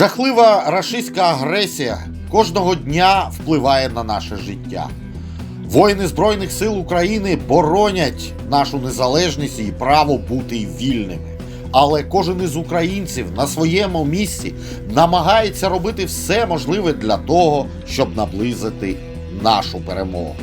Жахлива рашистська агресія кожного дня впливає на наше життя. Воїни Збройних сил України боронять нашу незалежність і право бути вільними. Але кожен із українців на своєму місці намагається робити все можливе для того, щоб наблизити нашу перемогу.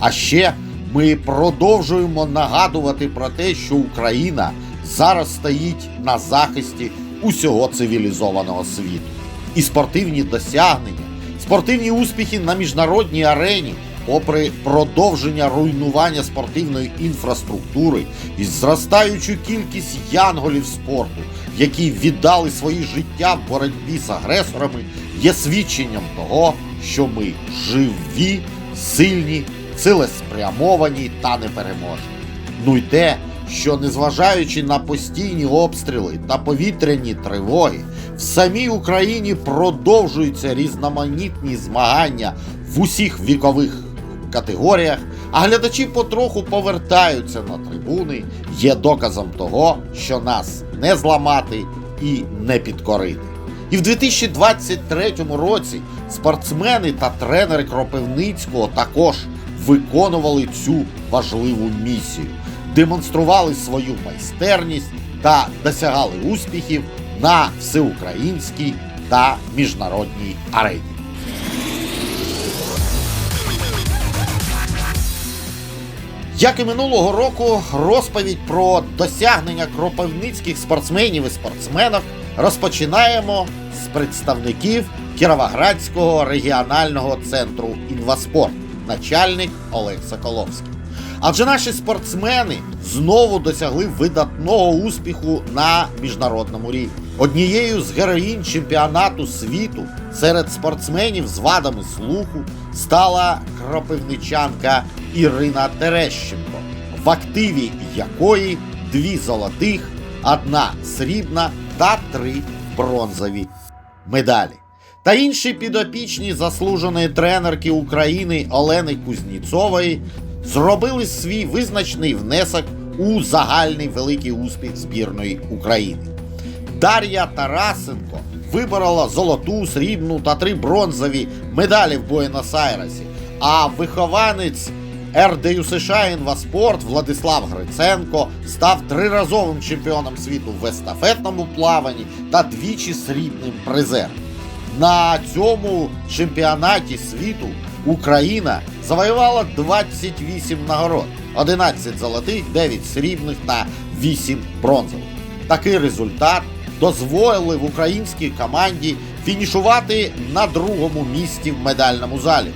А ще ми продовжуємо нагадувати про те, що Україна зараз стоїть на захисті усього цивілізованого світу. І спортивні досягнення, спортивні успіхи на міжнародній арені, попри продовження руйнування спортивної інфраструктури і зростаючу кількість янголів спорту, які віддали свої життя в боротьбі з агресорами, є свідченням того, що ми живі, сильні, цілеспрямовані та непереможні. Ну й те, що незважаючи на постійні обстріли та повітряні тривоги, в самій Україні продовжуються різноманітні змагання в усіх вікових категоріях, а глядачі потроху повертаються на трибуни, є доказом того, що нас не зламати і не підкорити. І в 2023 році спортсмени та тренери Кропивницького також виконували цю важливу місію, демонстрували свою майстерність та досягали успіхів на всеукраїнській та міжнародній арені. Як і минулого року, розповідь про досягнення кропивницьких спортсменів і спортсменок розпочинаємо з представників Кіровоградського регіонального центру інваспорт, начальник Олег Соколовський. Адже наші спортсмени знову досягли видатного успіху на міжнародному рівні. Однією з героїнь чемпіонату світу серед спортсменів з вадами слуху стала кропивничанка Ірина Терещенко, в активі якої дві золотих, одна срібна та три бронзові медалі. Та інші підопічні заслуженої тренерки України Олени Кузніцової зробили свій визначний внесок у загальний великий успіх збірної України. Дар'я Тарасенко виборола золоту, срібну та три бронзові медалі в Буенос-Айресі, а вихованець РДЮ США Інваспорт Владислав Гриценко став триразовим чемпіоном світу в естафетному плаванні та двічі срібним призером. На цьому чемпіонаті світу Україна завоювала 28 нагород, 11 золотих, 9 срібних та 8 бронзових. Такий результат дозволив українській команді фінішувати на другому місці в медальному залі.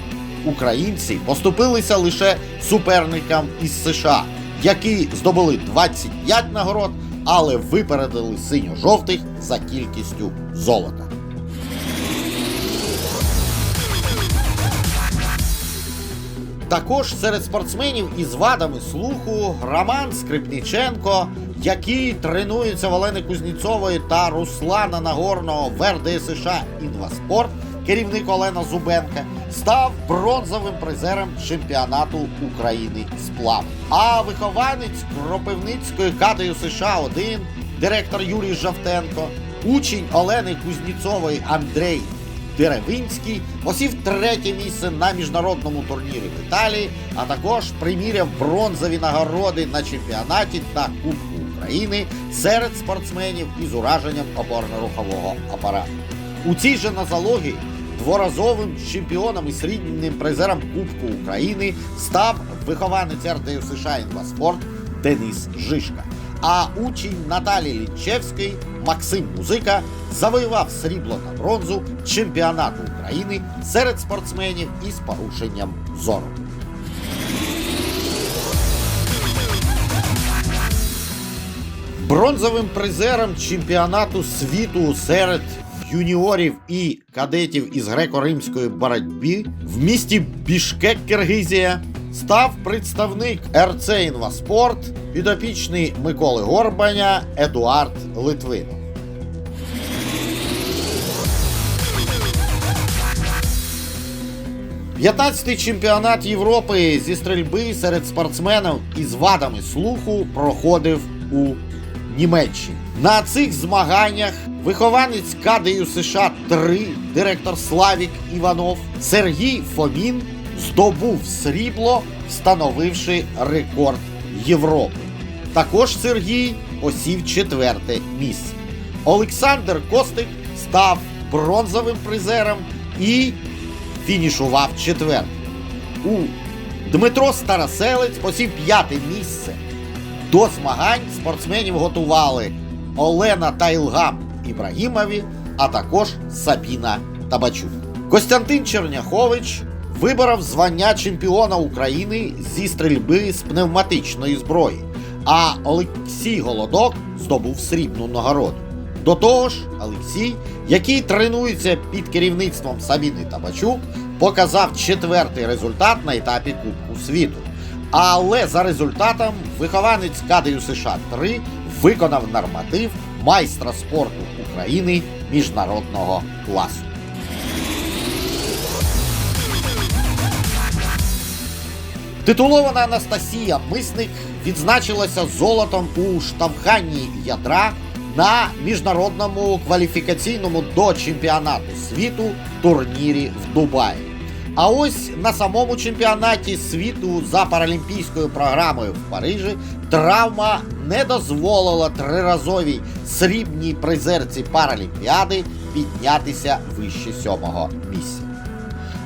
Українці поступилися лише суперникам із США, які здобули 25 нагород, але випередили синьо-жовтих за кількістю золота. Також серед спортсменів із вадами слуху Роман Скрипніченко, який тренується в Олени Кузніцової та Руслана Нагорного в РД США Інваспорт, керівник Олена Зубенка, став бронзовим призером чемпіонату України плавання. А вихованець Кропивницької КТЮ США 1 директор Юрій Жавтенко, учень Олени Кузніцової Андрей Деревинський посів третє місце на міжнародному турнірі в Італії, а також приміряв бронзові нагороди на чемпіонаті та Кубку України серед спортсменів із ураженням опорно-рухового апарату. У цій же назології дворазовим чемпіоном і срібним призером Кубку України став вихованець РДЮ США Інваспорт Денис Жишка. А учень Наталії Лінчевської Максим Музика завоював срібло та бронзу чемпіонату України серед спортсменів із порушенням зору. Бронзовим призером чемпіонату світу серед юніорів і кадетів із греко-римської боротьби в місті Бішкек, Киргизія, став представник РЦ Інваспорт, підопічний Миколи Горбаня Едуард Литвинов. П'ятнадцятий чемпіонат Європи зі стрільби серед спортсменів із вадами слуху проходив у Німеччини. На цих змаганнях вихованець КДЮ США 3, директор Славік Іванов, Сергій Фомін здобув срібло, встановивши рекорд Європи. Також Сергій посів четверте місце. Олександр Костик став бронзовим призером і фінішував четвертим. У Дмитро Староселець посів п'яте місце. До змагань спортсменів готували Олена та Ібрагімові, а також Сабіна Табачук. Костянтин Черняхович виборов звання чемпіона України зі стрільби з пневматичної зброї, а Олексій Голодок здобув срібну нагороду. До того ж, Олексій, який тренується під керівництвом Сабіни Табачук, показав четвертий результат на етапі Кубку світу. Але за результатом вихованець КДЮ США 3 виконав норматив майстра спорту України міжнародного класу. Титулована Анастасія Мисник відзначилася золотом у штовханні ядра на міжнародному кваліфікаційному до чемпіонату світу турнірі в Дубаї. А ось на самому чемпіонаті світу за паралімпійською програмою в Парижі травма не дозволила триразовій срібній призерці Паралімпіади піднятися вище сьомого місця.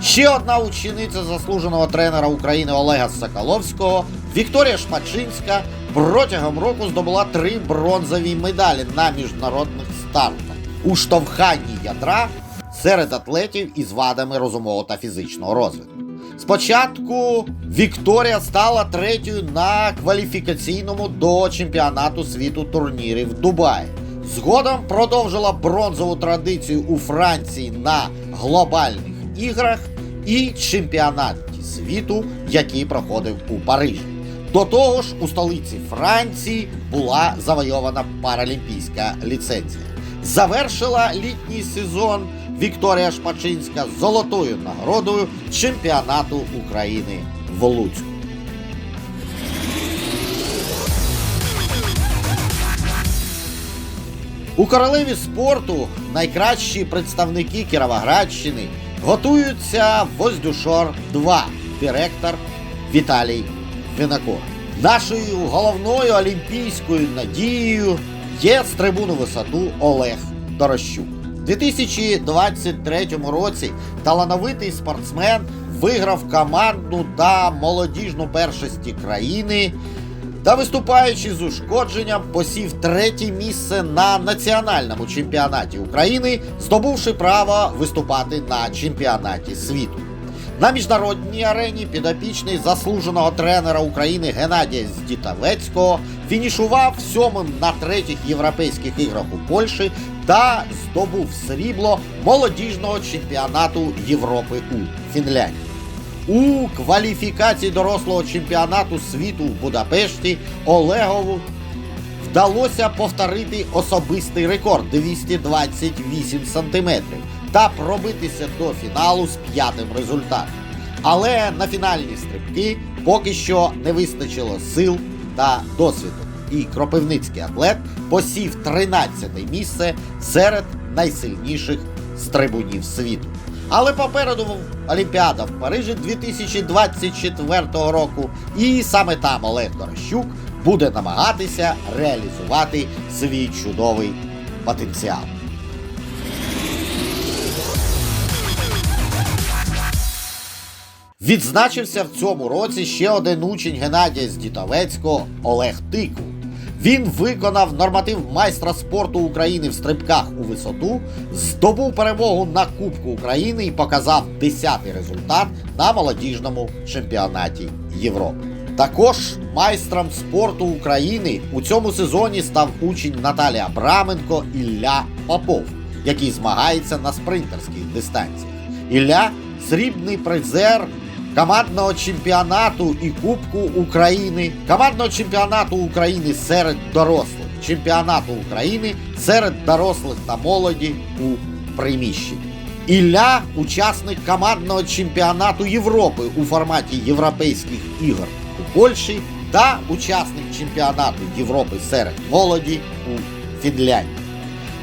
Ще одна учениця заслуженого тренера України Олега Соколовського Вікторія Шпачинська протягом року здобула три бронзові медалі на міжнародних стартах у штовханні ядра серед атлетів із вадами розумового та фізичного розвитку. Спочатку Вікторія стала третьою на кваліфікаційному до чемпіонату світу турнірі в Дубаї. Згодом продовжила бронзову традицію у Франції на глобальних іграх і чемпіонаті світу, який проходив у Парижі. До того ж, у столиці Франції була завойована паралімпійська ліцензія. Завершила літній сезон Вікторія Шпачинська золотою нагородою чемпіонату України в Луцьку. У королеві спорту найкращі представники Кіровоградщини готуються Воздюшор 2, директор Віталій Винокур. Нашою головною олімпійською надією є стрибун у висоту Олег Дорощук. У 2023 році талановитий спортсмен виграв командну та молодіжну першості країни та виступаючи з ушкодженням, посів третє місце на національному чемпіонаті України, здобувши право виступати на чемпіонаті світу. На міжнародній арені підопічний заслуженого тренера України Геннадія Здітавецького фінішував сьомим на третіх європейських іграх у Польщі та здобув срібло молодіжного чемпіонату Європи у Фінляндії. У кваліфікації дорослого чемпіонату світу в Будапешті Олегову вдалося повторити особистий рекорд 228 сантиметрів та пробитися до фіналу з п'ятим результатом. Але на фінальні стрибки поки що не вистачило сил та досвіду. І кропивницький атлет посів 13 місце серед найсильніших стрибунів світу. Але попереду Олімпіада в Парижі 2024 року, і саме там Олег Дорощук буде намагатися реалізувати свій чудовий потенціал. Відзначився в цьому році ще один учень Геннадія Здітовецького Олег Тику. Він виконав норматив майстра спорту України в стрибках у висоту, здобув перемогу на Кубку України і показав 10-й результат на молодіжному чемпіонаті Європи. Також майстром спорту України у цьому сезоні став учень Наталія Абраменко Ілля Попов, який змагається на спринтерських дистанціях. Ілля срібний призер командного чемпіонату і Кубку України, командного чемпіонату України серед дорослих, чемпіонату України серед дорослих та молоді у приміщенні. Ілля учасник командного чемпіонату Європи у форматі Європейських ігор у Польщі та учасник чемпіонату Європи серед молоді у Фінляндії.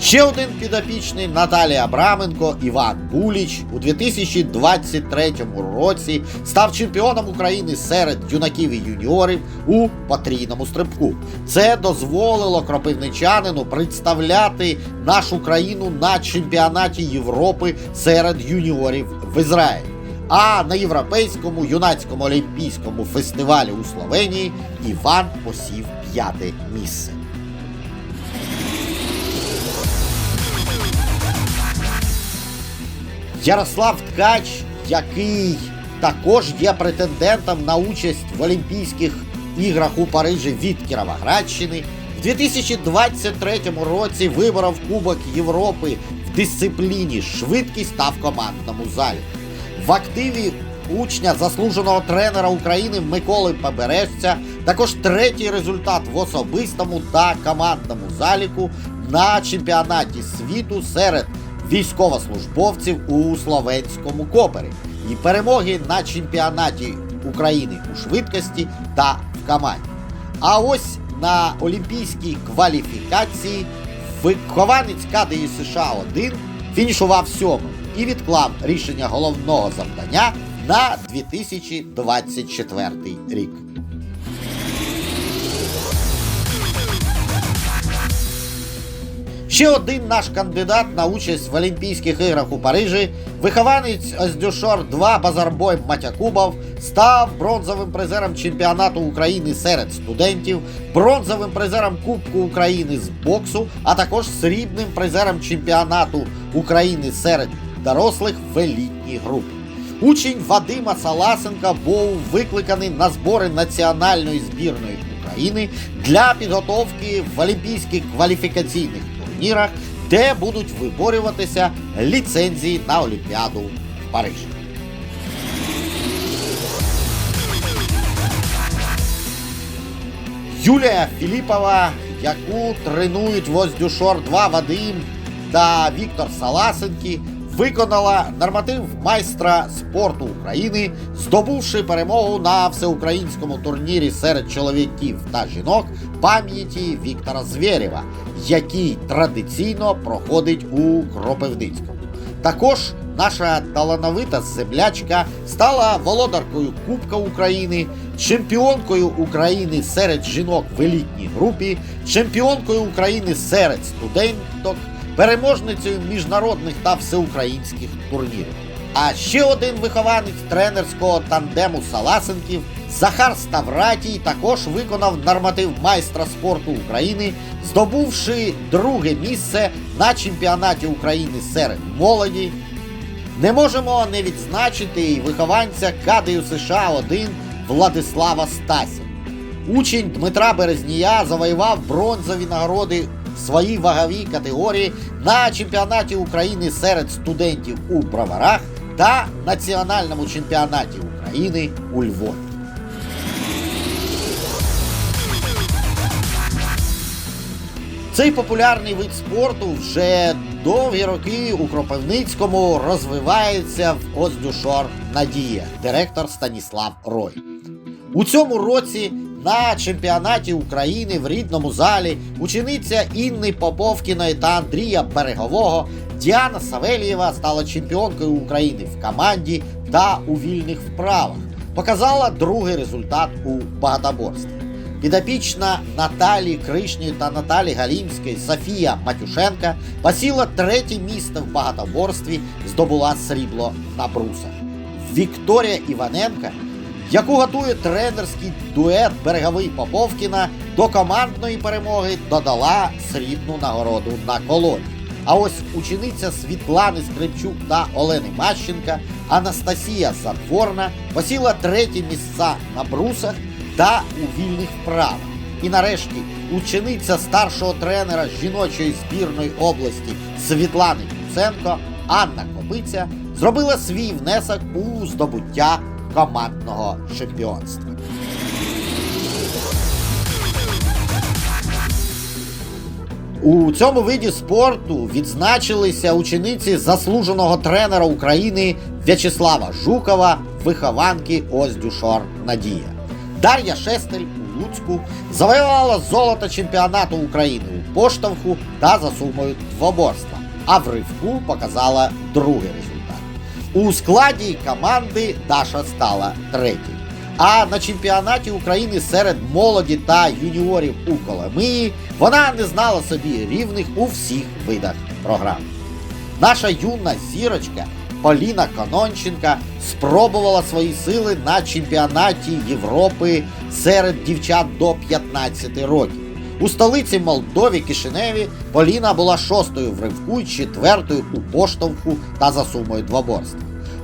Ще один підопічний Наталія Абраменко Іван Буліч у 2023 році став чемпіоном України серед юнаків і юніорів у потрійному стрибку. Це дозволило кропивничанину представляти нашу країну на чемпіонаті Європи серед юніорів в Ізраїлі. А на європейському юнацькому олімпійському фестивалі у Словенії Іван посів п'яте місце. Ярослав Ткач, який також є претендентом на участь в Олімпійських іграх у Парижі від Кіровоградщини, в 2023 році виборов Кубок Європи в дисципліні швидкість та в командному залі. В активі учня заслуженого тренера України Миколи Побережця також третій результат в особистому та командному заліку на чемпіонаті світу серед військовослужбовців у словенському копері і перемоги на чемпіонаті України у швидкості та в команді. А ось на олімпійській кваліфікації вихованець КДІ США 1 фінішував сьомим і відклав рішення головного завдання на 2024 рік. Ще один наш кандидат на участь в Олімпійських іграх у Парижі, вихованець Оздюшор 2 Базарбой Матякубов, став бронзовим призером чемпіонату України серед студентів, бронзовим призером Кубку України з боксу, а також срібним призером чемпіонату України серед дорослих в елітній групі. Учень Вадима Саласенка був викликаний на збори національної збірної України для підготовки в олімпійських кваліфікаційних турнірах, де будуть виборюватися ліцензії на Олімпіаду в Парижі. Юлія Філіпова, яку тренують Воздюшор 2 Вадим та Віктор Саласенки, виконала норматив майстра спорту України, здобувши перемогу на всеукраїнському турнірі серед чоловіків та жінок пам'яті Віктора Звєрєва, який традиційно проходить у Кропивницькому. Також наша талановита землячка стала володаркою Кубка України, чемпіонкою України серед жінок в елітній групі, чемпіонкою України серед студенток, переможницею міжнародних та всеукраїнських турнірів. А ще один вихованець тренерського тандему Саласенків Захар Ставратій також виконав норматив майстра спорту України, здобувши друге місце на чемпіонаті України серед молоді. Не можемо не відзначити і вихованця КДЮ США 1 Владислава Стася. Учень Дмитра Березнія завоював бронзові нагороди в своїй ваговій категорії на чемпіонаті України серед студентів у Броварах та національному чемпіонаті України у Львові. Цей популярний вид спорту вже довгі роки у Кропивницькому розвивається в Оздюшор Надія, директор Станіслав Рой. У цьому році на чемпіонаті України в рідному залі учениця Інни Поповкіної та Андрія Берегового Діана Савельєва стала чемпіонкою України в команді та у вільних вправах. Показала другий результат у багатоборстві. Підопічна Наталі Кришньої та Наталі Галімської Софія Матюшенка посіла третє місце в багатоборстві, здобула срібло на брусах. Вікторія Іваненка, яку готує тренерський дует Береговий Поповкіна, до командної перемоги додала срібну нагороду на колоні. А ось учениця Світлани Скрипчук та Олени Мащенка Анастасія Задворна посіла треті місця на брусах та у вільних вправах. І нарешті учениця старшого тренера жіночої збірної області Світлани Куценко Анна Копиця зробила свій внесок у здобуття командного чемпіонства. У цьому виді спорту відзначилися учениці заслуженого тренера України В'ячеслава Жукова, вихованки Оздюшор Надія. Дар'я Шестель в Луцьку, завоювала золото чемпіонату України у поштовху та за сумою двоборства, а в ривку показала другий результат. У складі команди Даша стала третьою. А на чемпіонаті України серед молоді та юніорів у Коломиї вона не знала собі рівних у всіх видах програм. Наша юна зірочка Поліна Кононченка спробувала свої сили на чемпіонаті Європи серед дівчат до 15 років. У столиці Молдові Кишиневі Поліна була шостою в ривку і четвертою у поштовху та за сумою двоборств.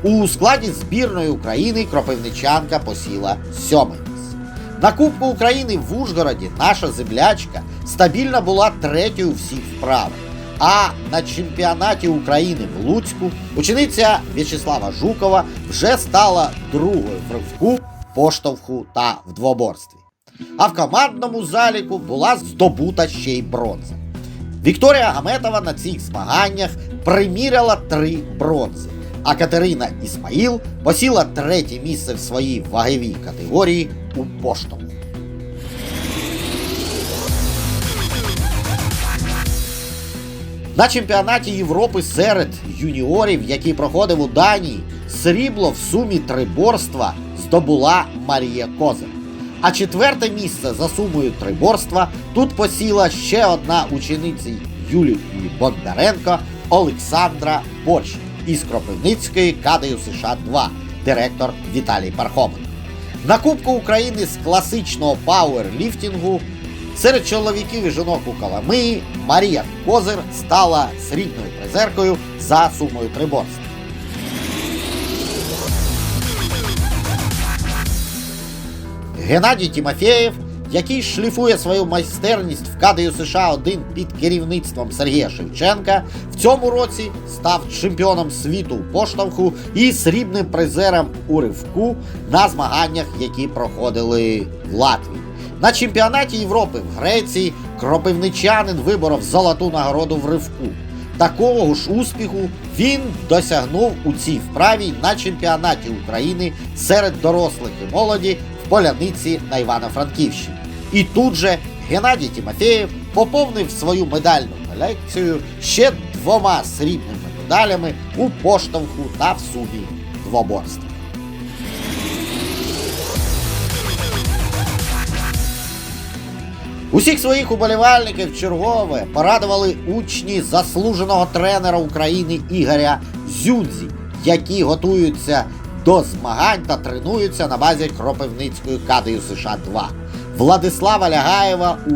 У складі збірної України кропивничанка посіла сьоме місце. На Кубку України в Ужгороді наша землячка стабільно була третьою у всіх вправах. А на чемпіонаті України в Луцьку учениця В'ячеслава Жукова вже стала другою в ривку, поштовху та в двоборстві. А в командному заліку була здобута ще й бронза. Вікторія Гаметова на цих змаганнях приміряла три бронзи, а Катерина Ісмаїл посіла третє місце в своїй ваговій категорії у поштовху. На чемпіонаті Європи серед юніорів, який проходив у Данії, срібло в сумі триборства здобула Марія Козир. А четверте місце за сумою триборства тут посіла ще одна учениця Юлії Бондаренко Олександра Борщ із Кропивницької кадею США 2, директор Віталій Пархоменко. На Кубку України з класичного пауерліфтингу Серед чоловіків і жінок у Коломиї Марія Козир стала срібною призеркою за сумою триборств. Геннадій Тімофєєв, який шліфує свою майстерність в кадею США 1 під керівництвом Сергія Шевченка, в цьому році став чемпіоном світу у поштовху і срібним призером у ривку на змаганнях, які проходили в Латвії. На чемпіонаті Європи в Греції кропивничанин виборов золоту нагороду в ривку. Такого ж успіху він досягнув у цій вправі на чемпіонаті України серед дорослих і молоді Поляниці на Івано-Франківщині. І тут же Геннадій Тимофєєв поповнив свою медальну колекцію ще двома срібними медалями у поштовху та в сумі двоборства. Усіх своїх уболівальників чергове порадували учні заслуженого тренера України Ігоря Зюдзі, які готуються до змагань та тренуються на базі Кропивницької кадею США 2. Владислава Лягаєва у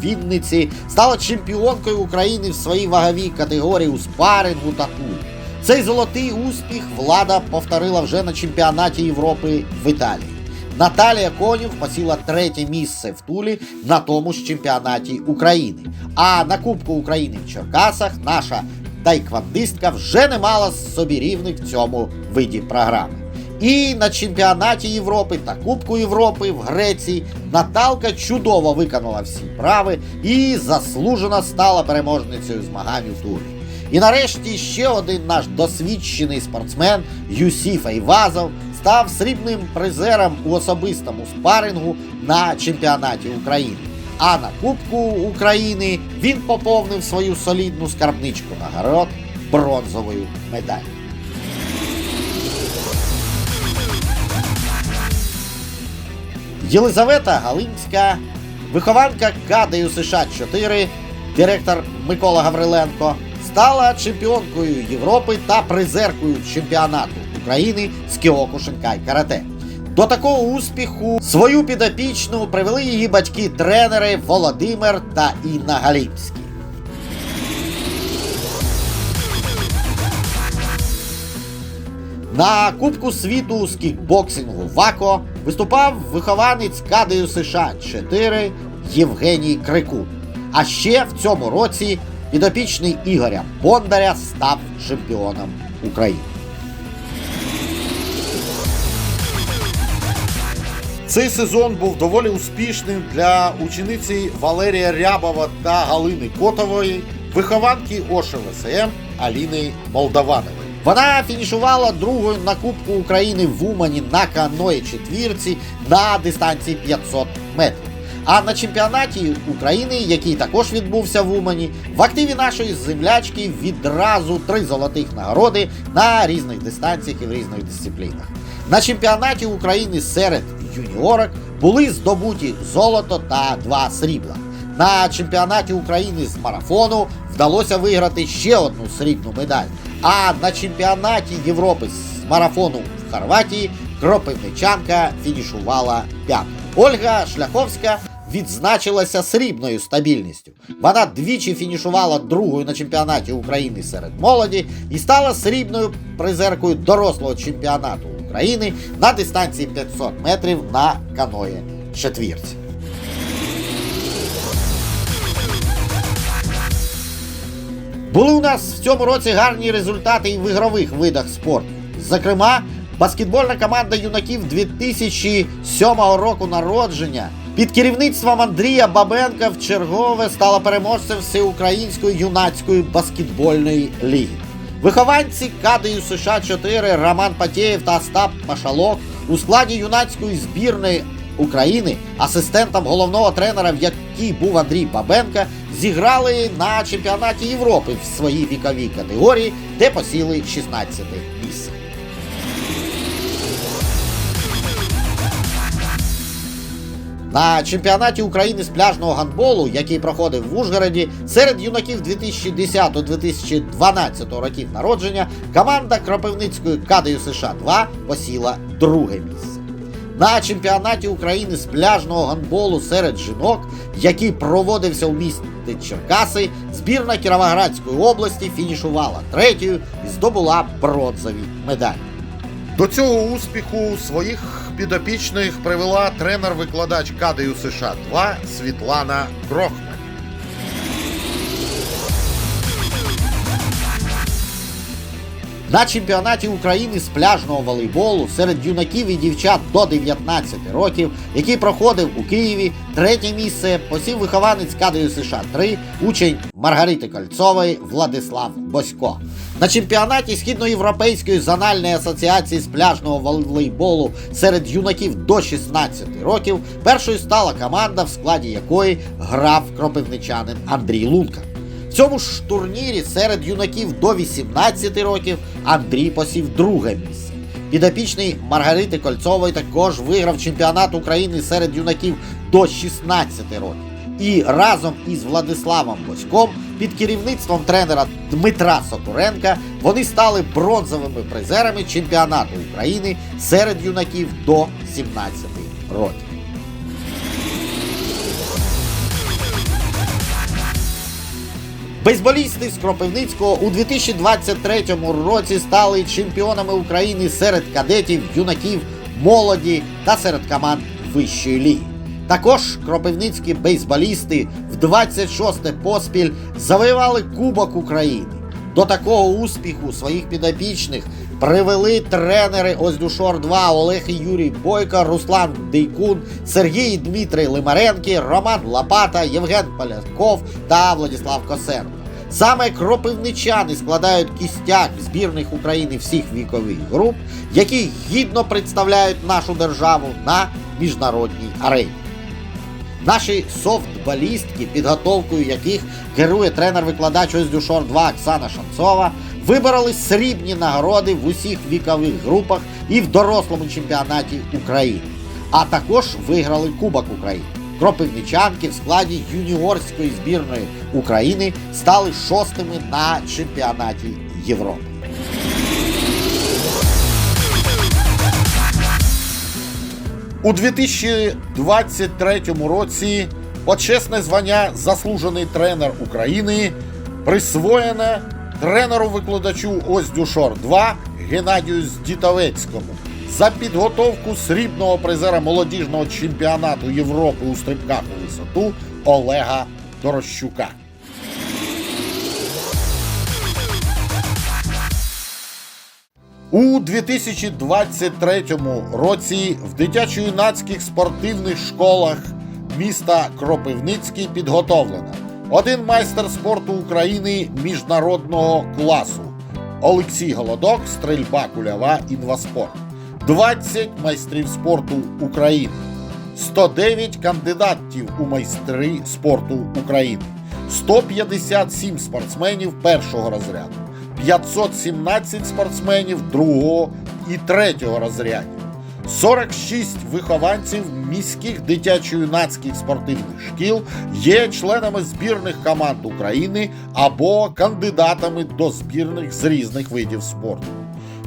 Вінниці стала чемпіонкою України в своїй ваговій категорії у спарингу та тулі. Цей золотий успіх влада повторила вже на чемпіонаті Європи в Італії. Наталія Конюх посіла третє місце в Тулі на тому ж чемпіонаті України. А на Кубку України в Черкасах наша тайквандистка вже не мала собі рівних в цьому виді програми. І на чемпіонаті Європи та Кубку Європи в Греції Наталка чудово виконала всі прави і заслужено стала переможницею змагань у турі. І нарешті ще один наш досвідчений спортсмен Юсіф Айвазов став срібним призером у особистому спарингу на чемпіонаті України. А на Кубку України він поповнив свою солідну скарбничку нагород бронзовою медаллю. Єлизавета Галинська, вихованка кадею США 4, директор Микола Гавриленко, стала чемпіонкою Європи та призеркою чемпіонату України з Кіокушинкай карате. До такого успіху свою підопічну привели її батьки-тренери Володимир та Інна Галімські. На Кубку світу з кікбоксингу ВАКО виступав вихованець кадею США 4 Євгеній Крикун. А ще в цьому році підопічний Ігоря Бондаря став чемпіоном України. Цей сезон був доволі успішним для учениці Валерія Рябова та Галини Котової, вихованки ОШВСМ Аліни Молдаванової. Вона фінішувала другою на Кубку України в Умані на каної четвірці на дистанції 500 метрів. А на чемпіонаті України, який також відбувся в Умані, в активі нашої землячки відразу три золотих нагороди на різних дистанціях і в різних дисциплінах. На чемпіонаті України серед юніорок були здобуті золото та два срібла. На чемпіонаті України з марафону вдалося виграти ще одну срібну медаль. А на чемпіонаті Європи з марафону в Хорватії Кропивничанка фінішувала п'ятою. Ольга Шляховська відзначилася срібною стабільністю. Вона двічі фінішувала другою на чемпіонаті України серед молоді і стала срібною призеркою дорослого чемпіонату України на дистанції 500 метрів на каної четвірці. Були у нас в цьому році гарні результати і в ігрових видах спорту. Зокрема, баскетбольна команда юнаків 2007 року народження під керівництвом Андрія Бабенка в чергове стала переможцем всеукраїнської юнацької баскетбольної ліги. Вихованці кадею США 4 Роман Патєєв та Остап Машалок у складі юнацької збірної України, асистентом головного тренера, в якій був Андрій Бабенка, зіграли на чемпіонаті Європи в своїй віковій категорії, де посіли 16 місце. На чемпіонаті України з пляжного гандболу, який проходив в Ужгороді, серед юнаків 2010-2012 років народження, команда Кропивницької кадею США 2 посіла друге місце. На чемпіонаті України з пляжного гандболу серед жінок, який проводився у місті Черкаси, збірна Кіровоградської області фінішувала третьою і здобула бронзові медалі. До цього успіху своїх підопічних привела тренер-викладач кадею США 2 Світлана Крохмаль. На чемпіонаті України з пляжного волейболу серед юнаків і дівчат до 19 років, який проходив у Києві, третє місце посів вихованець кадею США 3 учень Маргарити Кольцової Владислав Босько. На чемпіонаті Східноєвропейської зональної асоціації з пляжного волейболу серед юнаків до 16 років першою стала команда, в складі якої грав кропивничанин Андрій Лунка. Цьому ж турнірі серед юнаків до 18 років Андрій посів друге місце. Підопічний Маргарити Кольцової також виграв чемпіонат України серед юнаків до 16 років. І разом із Владиславом Боськом під керівництвом тренера Дмитра Сокуренка вони стали бронзовими призерами чемпіонату України серед юнаків до 17 років. Бейсболісти з Кропивницького у 2023 році стали чемпіонами України серед кадетів, юнаків, молоді та серед команд вищої ліги. Також кропивницькі бейсболісти в 26 поспіль завоювали Кубок України. До такого успіху своїх підопічних привели тренери Оздюшор 2 Олег і Юрій Бойко, Руслан Дейкун, Сергій Дмитрий Лимаренки, Роман Лопата, Євген Поляков та Владислав Косенко. Саме кропивничани складають кістяк збірних України всіх вікових груп, які гідно представляють нашу державу на міжнародній арені. Наші софтбалістки, підготовкою яких керує тренер-викладач Оздюшор 2 Оксана Шанцова, вибороли срібні нагороди в усіх вікових групах і в дорослому чемпіонаті України, а також виграли Кубок України. Кропивничанки в складі юніорської збірної України стали шостими на чемпіонаті Європи. У 2023 році почесне звання Заслужений тренер України присвоєне тренеру-викладачу Оздюшор 2 Геннадію Здітовецькому за підготовку срібного призера молодіжного чемпіонату Європи у стрибках у висоту Олега Дорощука. У 2023 році в дитячо-юнацьких спортивних школах міста Кропивницький підготовлено один майстер спорту України міжнародного класу Олексій Голодок, стрельба кульова інваспорт, 20 майстрів спорту України, 109 кандидатів у майстри спорту України, 157 спортсменів першого розряду, 517 спортсменів другого і третього розрядів, 46 вихованців міських дитячо-юнацьких спортивних шкіл є членами збірних команд України або кандидатами до збірних з різних видів спорту.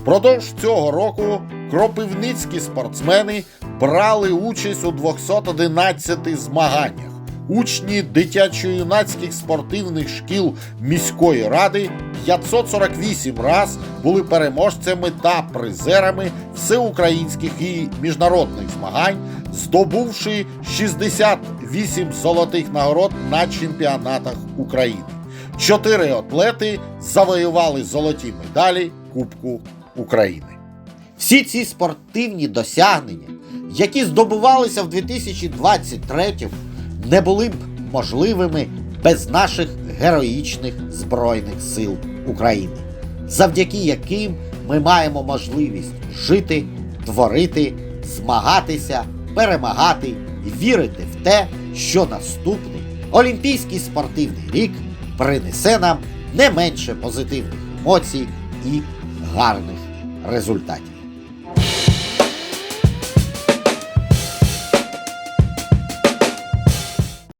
Продовж цього року кропивницькі спортсмени брали участь у 211 змаганнях. Учні дитячо-юнацьких спортивних шкіл міської ради 548 раз були переможцями та призерами всеукраїнських і міжнародних змагань, здобувши 68 золотих нагород на чемпіонатах України. Чотири атлети завоювали золоті медалі Кубку України. Всі ці спортивні досягнення, які здобувалися в 2023 не були б можливими без наших героїчних Збройних сил України, завдяки яким ми маємо можливість жити, творити, змагатися, перемагати і вірити в те, що наступний Олімпійський спортивний рік принесе нам не менше позитивних емоцій і гарних результатів.